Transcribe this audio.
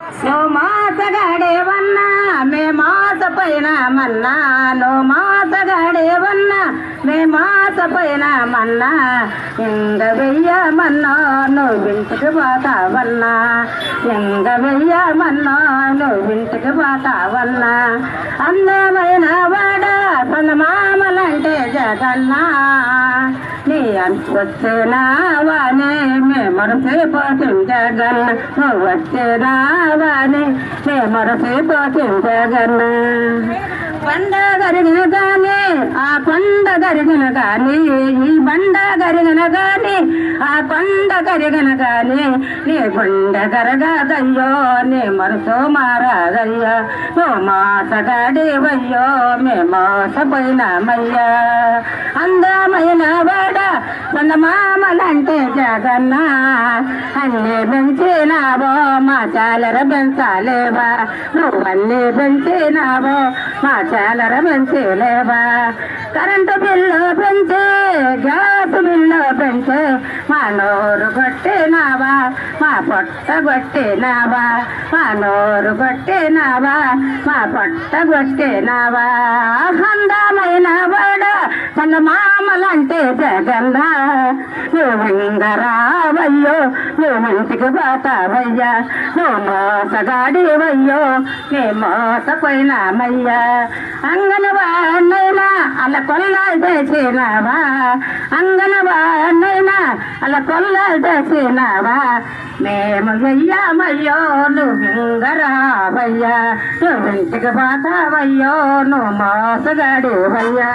నువ్వు మోసగాడేవన్నా మే పైన మన్నా. నువ్వు మోసగాడేవన్నా మే మోసపోయిన మన్నా. ఇంగ వెయ్యమన్నా నువ్వు ఇంటికి పోతావన్నా ఇంగ వెయ్యమన్నా నువ్వు ఇంటికి పోతావన్నా అందమైన వాడ మామలంటే జగన్నా. వచ్చేనావాని మే మరసిపోతుంది జగన్ నువ్వు వచ్చేనావాని మే మరసిపోతుంది జగన్. పండ గరిగిన గాని ఆ కొండ గరిగిన గాని ఈ బండ గరిగిన గాని ఆ కొండ గరిగిన గాని నీ గుండ గరగదయ్యో నీ మనసు మారాదయ్యా ఓ మోసగాడివయ్యో మే మోసపోయినామయ్యా. అందమైన వాడ తన మామలంటే జగన్న అన్ని పెంచినావో మా చాలర పెంచాలేవా నువ్వన్నీ పెంచినావో మా చాలర పెంచలేవా కరెంటు బిల్లు పెంచి గ్యాస్ బిల్లు పెంచి మా నోరు కొట్టినావా మా పొట్ట కొట్టినావా మా నోరు కొట్టినావా మా పొట్ట కొట్టినావా అందమైన వాడ తన మామలంటే జగన్నా నువ్వు ఇంగరావయ్యో నువ్వు ఇంటికి పోతావయ్యా నువ్వు మోసగాడివయ్యో నే మోసపోయినామయ్యా. అంగనవాణ్ణైనా అలా కొల్లాలు చేసినావా అంగనవాణ్ణైనా అలా కొల్లాలు చేసినావా మేము వెయ్యామయ్యో నువ్వు ఇంగరావయ్యా నువ్వు ఇంటికి పోతావయ్యో నువ్వు మోసగాడివయ్యా.